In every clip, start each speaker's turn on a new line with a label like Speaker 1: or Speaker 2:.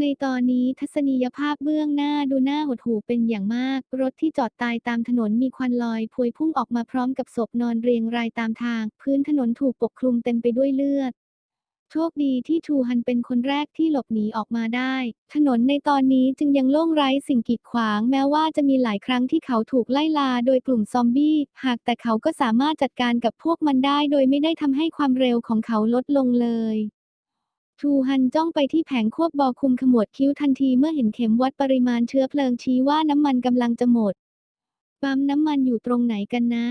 Speaker 1: ในตอนนี้ทัศนียภาพเบื้องหน้าดูน่าหดหู่เป็นอย่างมาก รถที่จอดตายตามถนนมีควันลอยพวยพุ่งออกมาพร้อมกับศพนอนเรียงรายตามทาง พื้นถนนถูกปกคลุมเต็มไปด้วยเลือด โชคดีที่ชูฮันเป็นคนแรกที่หลบหนีออกมาได้ ถนนในตอนนี้จึงยังโล่งไร้สิ่งกีดขวาง แม้ว่าจะมีหลายครั้งที่เขาถูกไล่ลาโดยกลุ่มซอมบี้ หากแต่เขาก็สามารถจัดการกับพวกมันได้ โดยไม่ได้ทำให้ความเร็วของเขาลดลงเลย ชูฮันจ้องไปที่แผงควบบอคุมขมวดคิ้วทันทีเมื่อเห็นเข็มวัดปริมาณเชื้อเพลิงชี้ว่าน้ำมันกำลังจะหมด ปั๊มน้ำมันอยู่ตรงไหนกันนะ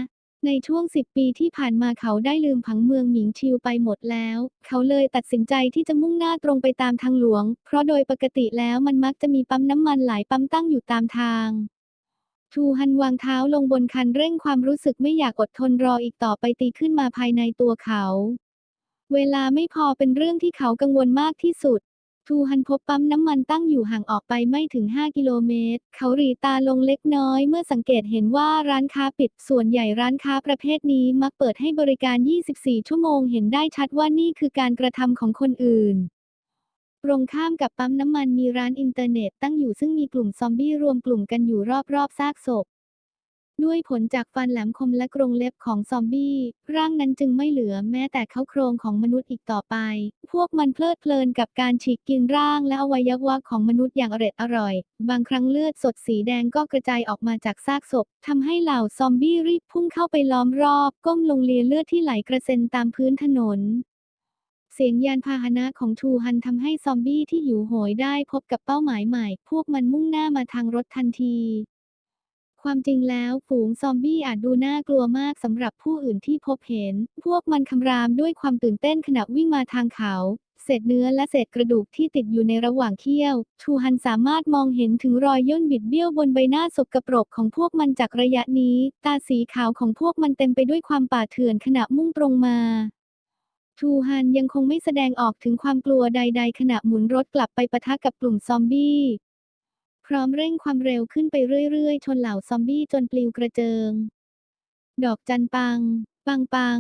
Speaker 1: ในช่วง10ปีที่ผ่านมาเขาได้ลืมผังเมืองหมิงชิวไปหมดแล้ว เขาเลยตัดสินใจที่จะมุ่งหน้าตรงไปตามทางหลวง เพราะโดยปกติแล้วมันมักจะมีปั๊มน้ำมันหลายปั๊มตั้งอยู่ตามทางชูฮันวางเท้าลงบนคันเร่งความรู้สึกไม่อยากอดทนรออีกต่อไปตีขึ้นมาภายในตัวเขา เวลาไม่พอเป็นเรื่องที่เขากังวลมากที่สุด ทูฮันพบปั๊มน้ำมันตั้งอยู่ห่างออกไปไม่ถึง 5 กิโลเมตร เขาหรีตาลงเล็กน้อยเมื่อสังเกตเห็นว่าร้านค้าปิด ส่วนใหญ่ร้านค้าประเภทนี้มักเปิดให้บริการ 24 ชั่วโมงเห็นได้ชัดว่านี่คือการกระทำของคนอื่นตรงข้ามกับปั๊มน้ำมันมีร้านอินเทอร์เน็ตตั้งอยู่ซึ่งมีกลุ่มซอมบี้รวมกลุ่มกันอยู่รอบๆซากศพ ด้วยผลจากฟันแหลมคมและกรงเล็บของซอมบี้ ร่างนั้นจึงไม่เหลือแม้แต่เขาโครงของมนุษย์อีกต่อไป พวกมันเพลิดเพลินกับการฉีกกินร่างและอวัยวะของมนุษย์อย่างอร็ดอร่อย บางครั้งเลือดสดสีแดงก็กระจายออกมาจากซากศพทำให้เหล่าซอมบี้รีบพุ่งเข้าไปล้อมรอบ ก้มลงเลียเลือดที่ไหลกระเซ็นตามพื้นถนนเสียงยานพาหนะของทูฮันทำให้ซอมบี้ที่หิวโหยได้พบกับเป้าหมายใหม่ พวกมันมุ่งหน้ามาทางรถทันที ความจริงแล้วฝูงซอมบี้อาจดูน่ากลัวมากสำหรับผู้อื่นที่พบเห็น พวกมันคำรามด้วยความตื่นเต้นขณะวิ่งมาทางเขา เศษเนื้อและเศษกระดูกที่ติดอยู่ในระหว่างเขี้ยว ชูฮันสามารถมองเห็นถึงรอยย่นบิดเบี้ยวบนใบหน้าสกปรกของพวกมันจากระยะนี้ ตาสีขาวของพวกมันเต็มไปด้วยความป่าเถื่อนขณะมุ่งตรงมาชูฮันยังคงไม่แสดงออกถึงความกลัวใด ๆ ขณะหมุนรถกลับไปปะทะกับกลุ่มซอมบี้ พร้อมเร่งความเร็วขึ้นไปเรื่อยๆ ชนเหล่าซอมบี้จนปลิวกระเจิง ดอกจันปัง ปังปัง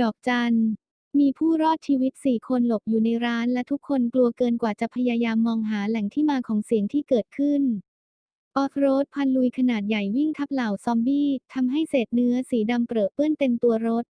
Speaker 1: ดอกจัน มีผู้รอดชีวิตสี่คนหลบอยู่ในร้านและทุกคนกลัวเกินกว่าจะพยายามมองหาแหล่งที่มาของเสียงที่เกิดขึ้น ออฟโรดพันลุยขนาดใหญ่วิ่งทับเหล่าซอมบี้ทำให้เศษเนื้อสีดำเปรอะเปื้อนเต็มตัวรถ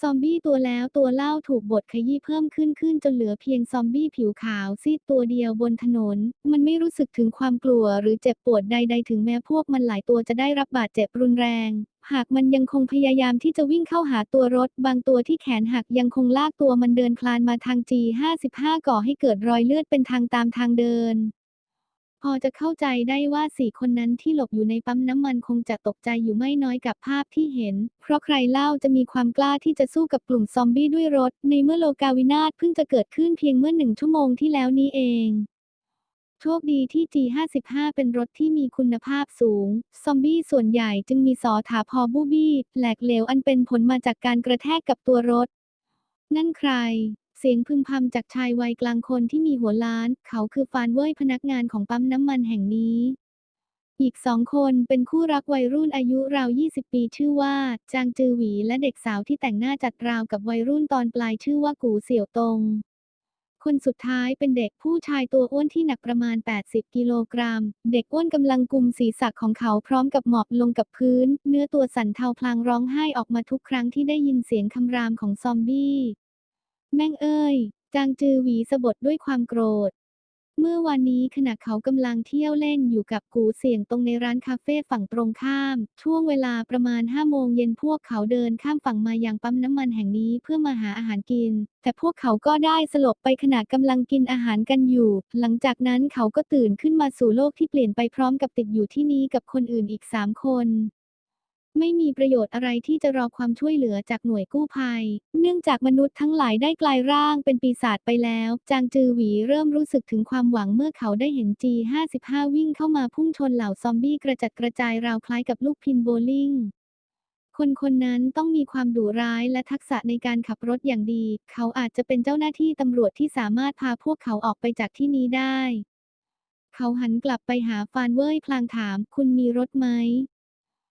Speaker 1: ซอมบี้ตัวแล้วตัวเล่าถูกบดขยี้เพิ่มขึ้นขึ้นจนเหลือเพียงซอมบี้ผิวขาวซีดตัวเดียวบนถนน มันไม่รู้สึกถึงความกลัวหรือเจ็บปวดใดๆ ถึงแม้พวกมันหลายตัวจะได้รับบาดเจ็บรุนแรง หากมันยังคงพยายามที่จะวิ่งเข้าหาตัวรถ บางตัวที่แขนหักยังคงลากตัวมันเดินคลานมาทาง G55 ก่อให้เกิดรอยเลือดเป็นทางตามทางเดิน พอจะเข้าใจได้ว่าสี่คนนั้นที่หลบอยู่ในปั๊มน้ำมันคงจะตกใจอยู่ไม่น้อยกับภาพที่เห็น เพราะใครเล่าจะมีความกล้าที่จะสู้กับกลุ่มซอมบี้ด้วยรถ ในเมื่อโลกาวินาศเพิ่งจะเกิดขึ้นเพียงเมื่อหนึ่งชั่วโมงที่แล้วนี้เองโชคดีที่ G55 เป็นรถที่มีคุณภาพสูง ซอมบี้ส่วนใหญ่จึงมีสอถาพอบูบี้แหลกเหลวอันเป็นผลมาจากการกระแทกกับตัวรถ นั่นใคร เสียงพึมพำจากชายวัยกลางคนที่มีหัวล้าน เขาคือฟานเว่ยพนักงานของปั๊มน้ำมันแห่งนี้ อีกสองคนเป็นคู่รักวัยรุ่นอายุราว 20 ปีชื่อว่า จางจือหวีและเด็กสาวที่แต่งหน้าจัดราวกับวัยรุ่นตอนปลายชื่อว่ากูเสี่ยวตง คนสุดท้ายเป็นเด็กผู้ชายตัวอ้วนที่หนักประมาณ 80 กิโลกรัม เด็กอ้วนกำลังกุมศีรษะของเขาพร้อมกับหมอบลงกับพื้น เนื้อตัวสั่นเทาพลางร้องไห้ออกมาทุกครั้งที่ได้ยินเสียงคำรามของซอมบี้ แม่งเอ้ย จางจือหวีสะบดด้วยความโกรธ เมื่อวานนี้ขณะเขากำลังเที่ยวเล่นอยู่กับกูเสียงตรงในร้านคาเฟ่ฝั่งตรงข้าม ช่วงเวลาประมาณ5โมงเย็นพวกเขาเดินข้ามฝั่งมายังปั๊มน้ำมันแห่งนี้เพื่อมาหาอาหารกิน แต่พวกเขาก็ได้สลบไปขณะกำลังกินอาหารกันอยู่ หลังจากนั้นเขาก็ตื่นขึ้นมาสู่โลกที่เปลี่ยนไปพร้อมกับติดอยู่ที่นี้กับคนอื่นอีก3คน ไม่มีประโยชน์อะไรที่จะรอความช่วยเหลือจากหน่วยกู้ภัย เนื่องจากมนุษย์ทั้งหลายได้กลายร่างเป็นปีศาจไปแล้ว จางจือหวีเริ่มรู้สึกถึงความหวังเมื่อเขาได้เห็น G55 วิ่งเข้ามาพุ่งชนเหล่าซอมบี้กระจัดกระจายราวคล้ายกับลูกพินโบลิ่ง คนคนนั้นต้องมีความดุร้ายและทักษะในการขับรถอย่างดี เขาอาจจะเป็นเจ้าหน้าที่ตำรวจที่สามารถพาพวกเขาออกไปจากที่นี้ได้ เขาหันกลับไปหาฟานเว่ยพลางถาม คุณมีรถไหม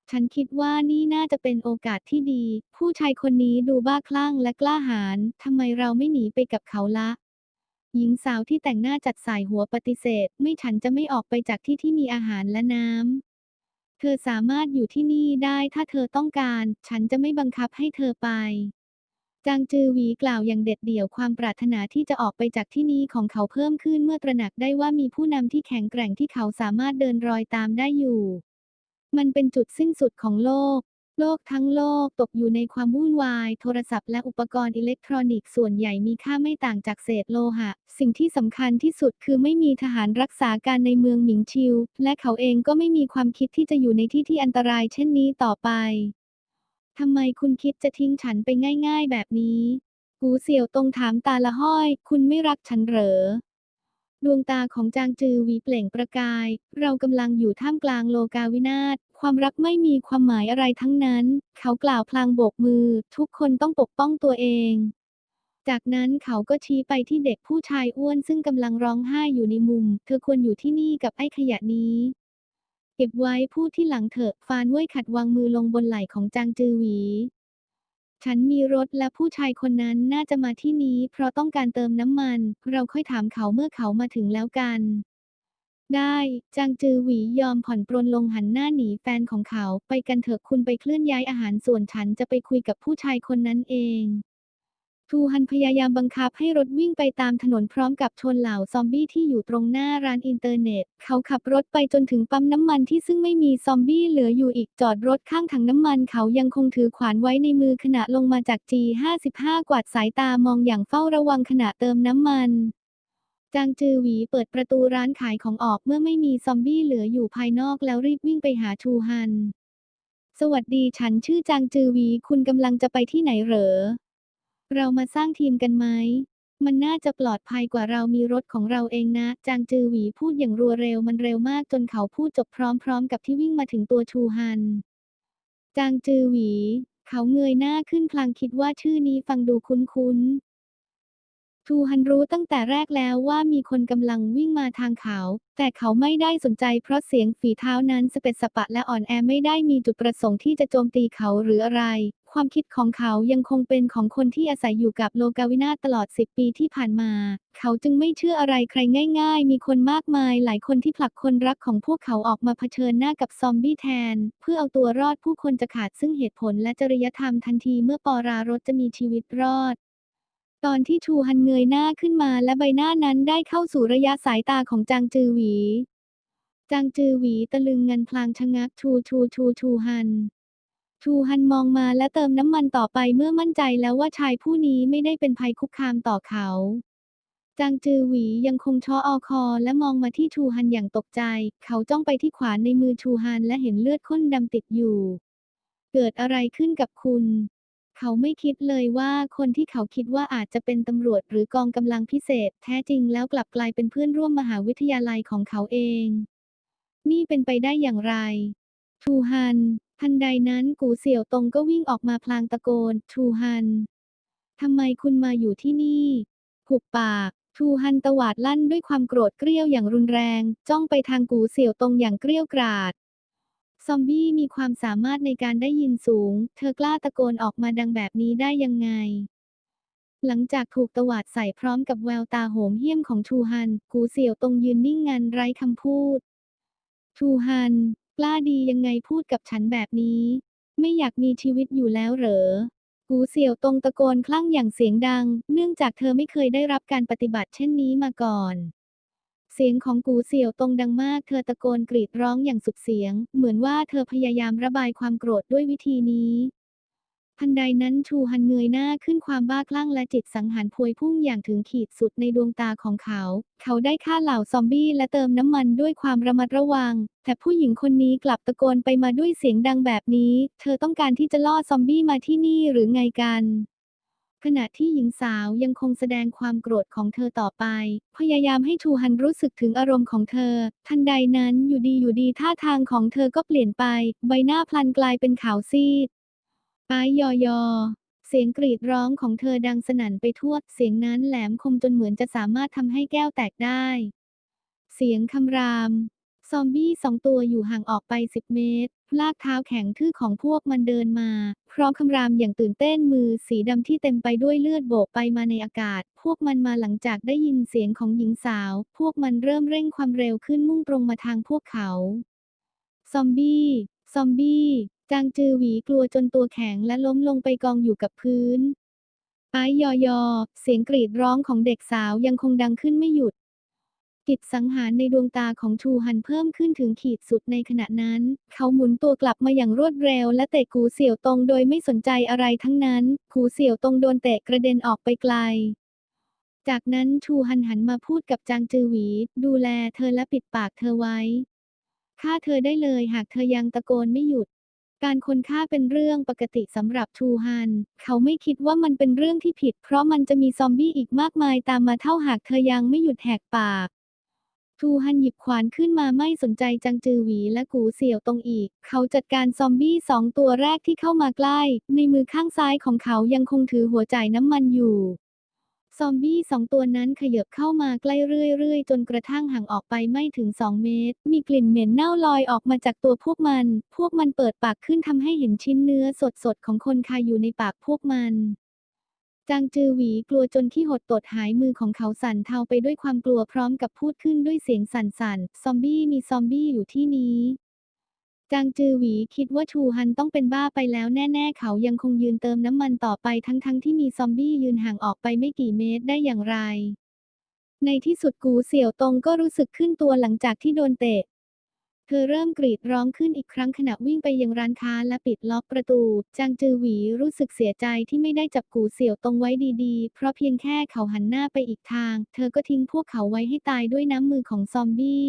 Speaker 1: ฉันคิดว่านี่น่าจะเป็นโอกาสที่ดี ผู้ชายคนนี้ดูบ้าคลั่งและกล้าหาญทำไมเราไม่หนีไปกับเขาละ หญิงสาวที่แต่งหน้าจัดสายหัวปฏิเสธ ไม่ฉันจะไม่ออกไปจากที่ที่มีอาหารและน้ำ เธอสามารถอยู่ที่นี่ได้ถ้าเธอต้องการ ฉันจะไม่บังคับให้เธอไป จางจือหวีกล่าวอย่างเด็ดเดี่ยวความปรารถนาที่จะออกไปจากที่นี้ของเขาเพิ่มขึ้นเมื่อตระหนักได้ว่ามีผู้นำที่แข็งแกร่งที่เขาสามารถเดินรอยตามได้อยู่ มันเป็นจุดสิ้นสุดของโลก โลกทั้งโลกตกอยู่ในความวุ่นวาย โทรศัพท์และอุปกรณ์อิเล็กทรอนิกส์ส่วนใหญ่มีค่าไม่ต่างจากเศษโลหะ สิ่งที่สำคัญที่สุดคือไม่มีทหารรักษาการในเมืองหมิงชิว และเขาเองก็ไม่มีความคิดที่จะอยู่ในที่ที่อันตรายเช่นนี้ต่อไปทำไมคุณคิดจะทิ้งฉันไปง่าย ๆ แบบนี้กูเสี่ยวตรงถามตาละห้อย คุณไม่รักฉันเหรอ ดวงตาของจางจือหวีเปล่งประกาย เรากำลังอยู่ท่ามกลางโลกาวินาศ ความรักไม่มีความหมายอะไรทั้งนั้น เขากล่าวพลางโบกมือ ทุกคนต้องปกป้องตัวเอง จากนั้นเขาก็ชี้ไปที่เด็กผู้ชายอ้วนซึ่งกำลังร้องไห้อยู่ในมุม เธอควรอยู่ที่นี่กับไอ้ขยะนี้ เก็บไว้พูดที่หลังเถอะ ฟานเว่ยขัดวางมือลงบนไหล่ของจางจือหวี ฉันมีรถและผู้ชายคนนั้นน่าจะมาที่นี้ เพราะต้องการเติมน้ำมัน เราค่อยถามเขาเมื่อเขามาถึงแล้วกัน ได้ จางจือหวียอมผ่อนปรนลงหันหน้าหนีแฟนของเขา ไปกันเถอะคุณไปเคลื่อนย้ายอาหารส่วนฉันจะไปคุยกับผู้ชายคนนั้นเอง ทูฮันพยายามบังคับให้รถวิ่งไปตามถนนพร้อมกับชนเหล่าซอมบี้ที่อยู่ตรงหน้าร้านอินเทอร์เน็ต เขาขับรถไปจนถึงปั๊มน้ำมันที่ซึ่งไม่มีซอมบี้เหลืออยู่อีกจอดรถข้างถังน้ำมันเขายังคงถือขวานไว้ในมือขณะลงมาจาก G55 กวาดสายตามองอย่างเฝ้าระวังขณะเติมน้ำมันจางจือหวีเปิดประตูร้านขายของออกเมื่อไม่มีซอมบี้เหลืออยู่ภายนอกแล้วรีบวิ่งไปหาชูฮัน สวัสดีฉันชื่อจางจือหวี คุณกำลังจะไปที่ไหนเหรอ เรามาสร้างทีมกันไหม มันน่าจะปลอดภัยกว่าเรามีรถของเราเองนะ จางจือหวีพูดอย่างรัวเร็วมันเร็วมากจนเขาพูดจบพร้อมๆ กับที่วิ่งมาถึงตัวชูฮัน จางจือหวี เขาเงยหน้าขึ้นพลางคิดว่าชื่อนี้ฟังดูคุ้นๆ ทูฮันรู้ตั้งแต่แรกแล้วว่ามีคนกำลังวิ่งมาทางเขา แต่เขาไม่ได้สนใจเพราะเสียงฝีเท้านั้นสเปะสปะและอ่อนแอไม่ได้มีจุดประสงค์ที่จะโจมตีเขาหรืออะไร ความคิดของเขายังคงเป็นของคนที่อาศัยอยู่กับโลกาวินาตลอด 10 ปีที่ผ่านมา เขาจึงไม่เชื่ออะไรใครง่าย ๆ มีคนมากมายหลายคนที่ผลักคนรักของพวกเขาออกมาเผชิญหน้ากับซอมบี้แทน เพื่อเอาตัวรอดผู้คนจะขาดซึ่งเหตุผลและจริยธรรมทันทีเมื่อปอรารถจะมีชีวิตรอด ตอนที่ชูฮันเงยหน้าขึ้นมาและใบหน้านั้นได้เข้าสู่ระยะสายตาของจางจือหวี จางจือหวีตะลึงงันพลางชะงักชูชูชูชูฮัน ชูฮันมองมาและเติมน้ำมันต่อไปเมื่อมั่นใจแล้วว่าชายผู้นี้ไม่ได้เป็นภัยคุกคามต่อเขา จางจือหวียังคงช้ออคอและมองมาที่ชูฮันอย่างตกใจ เขาจ้องไปที่ขวานในมือชูฮันและเห็นเลือดข้นดำติดอยู่ เกิดอะไรขึ้นกับคุณ เขาไม่คิดเลยว่าคนที่เขาคิดว่าอาจจะเป็นตำรวจหรือกองกำลังพิเศษ แท้จริงแล้วกลับกลายเป็นเพื่อนร่วมมหาวิทยาลัยของเขาเอง นี่เป็นไปได้อย่างไร ทูฮัน ทันใดนั้นกูเสี่ยวตงก็วิ่งออกมาพลางตะโกน ทูฮัน ทำไมคุณมาอยู่ที่นี่ หุบปากทูฮันตวาดลั่นด้วยความโกรธเกรี้ยวอย่างรุนแรง จ้องไปทางกูเสี่ยวตงอย่างเกรี้ยวกราด ซอมบี้มีความสามารถในการได้ยินสูง เธอกล้าตะโกนออกมาดังแบบนี้ได้ยังไง หลังจากถูกตวาดใส่พร้อมกับแววตาโหมเหี้ยมของชูฮัน กูเสี่ยวตรงยืนนิ่งงันไร้คำพูดชูฮัน กล้าดียังไงพูดกับฉันแบบนี้ ไม่อยากมีชีวิตอยู่แล้วเหรอ กูเสี่ยวตรงตะโกนคลั่งอย่างเสียงดัง เนื่องจากเธอไม่เคยได้รับการปฏิบัติเช่นนี้มาก่อน สียงของกูเสี่ยวตงดังมาก เธอตะโกนกรีดร้องอย่างสุดเสียง เหมือนว่าเธอพยายามระบายความโกรธด้วยวิธีนี้ทันใดนั้นชูฮันเงยหน้าขึ้นความบ้าคลั่งและจิตสังหารพวยพุ่งอย่างถึงขีดสุดในดวงตาของเขา เขาได้ฆ่าเหล่าซอมบี้และเติมน้ำมันด้วยความระมัดระวัง แต่ผู้หญิงคนนี้กลับตะโกนไปมาด้วยเสียงดังแบบนี้ เธอต้องการที่จะล่อซอมบี้มาที่นี่หรือไงกัน ขณะที่หญิงสาวยังคงแสดงความโกรธของเธอต่อไป พยายามให้ชูฮันรู้สึกถึงอารมณ์ของเธอ ทันใดนั้นอยู่ดีอยู่ดีท่าทางของเธอก็เปลี่ยนไป ใบหน้าพลันกลายเป็นขาวซีดปายยอยอ เสียงกรีดร้องของเธอดังสนั่นไปทั่ว เสียงนั้นแหลมคมจนเหมือนจะสามารถทำให้แก้วแตกได้ เสียงคำราม ซอมบี้สองตัวอยู่ห่างออกไป10เมตร ลากเท้าแข็งทื่อของพวกมันเดินมา พร้อมคำรามอย่างตื่นเต้นมือสีดำที่เต็มไปด้วยเลือดโบกไปมาในอากาศ พวกมันมาหลังจากได้ยินเสียงของหญิงสาว พวกมันเริ่มเร่งความเร็วขึ้นมุ่งตรงมาทางพวกเขา ซอมบี้ ซอมบี้ จางจือหวีกลัวจนตัวแข็งและล้มลงไปกองอยู่กับพื้นไอ้ยอยอ เสียงกรีดร้องของเด็กสาวยังคงดังขึ้นไม่หยุด จิตสังหารในดวงตาของชูฮันเพิ่มขึ้นถึงขีดสุดในขณะนั้น เขาหมุนตัวกลับมาอย่างรวดเร็ว และเตะกูเสี่ยวตงโดยไม่สนใจอะไรทั้งนั้น กูเสี่ยวตงโดนเตะกระเด็นออกไปไกล จากนั้นชูฮันหันมาพูดกับจางจือหวี ดูแลเธอและปิดปากเธอไว้ฆ่าเธอได้เลยหากเธอยังตะโกนไม่หยุดการคนฆ่าเป็นเรื่องปกติสำหรับชูฮัน เขาไม่คิดว่ามันเป็นเรื่องที่ผิด เพราะมันจะมีซอมบี้อีกมากมายตามมาเท่าหากเธอยังไม่หยุดแหกปาก ชูฮันหยิบขวานขึ้นมาไม่สนใจจังจือหวีและกูเสี่ยวตรงอีก เขาจัดการซอมบี้สองตัวแรกที่เข้ามาใกล้ ในมือข้างซ้ายของเขายังคงถือหัวจ่ายน้ำมันอยู่ ซอมบี้สองตัวนั้นขยับเข้ามาใกล้เรื่อยๆ จนกระทั่งห่างออกไปไม่ถึง2เมตร มีกลิ่นเหม็นเน่าลอยออกมาจากตัวพวกมัน พวกมันเปิดปากขึ้นทำให้เห็นชิ้นเนื้อสดๆของคนคาอยู่ในปากพวกมัน จางจือหวีกลัวจนที่หดตดหายมือของเขาสั่นเทาไปด้วยความกลัวพร้อมกับพูดขึ้นด้วยเสียงสั่นๆ ซอมบี้มีซอมบี้อยู่ที่นี้ จางจือหวีคิดว่าชูฮันต้องเป็นบ้าไปแล้วแน่ๆ เขายังคงยืนเติมน้ำมันต่อไปทั้งๆทที่มีซอมบี้ยืนห่างออกไปไม่กี่เมตรได้อย่างไร ในที่สุดกูเสี่ยวตงก็รู้สึกขึ้นตัวหลังจากที่โดนเตะ เธอเริ่มกรีดร้องขึ้นอีกครั้งขณะวิ่งไปยังร้านค้าและปิดล็อกประตู จางจือหวีรู้สึกเสียใจที่ไม่ได้จับกูเสี่ยวตรงไว้ดีๆ เพราะเพียงแค่เขาหันหน้าไปอีกทาง เธอก็ทิ้งพวกเขาไว้ให้ตายด้วยน้ำมือของซอมบี้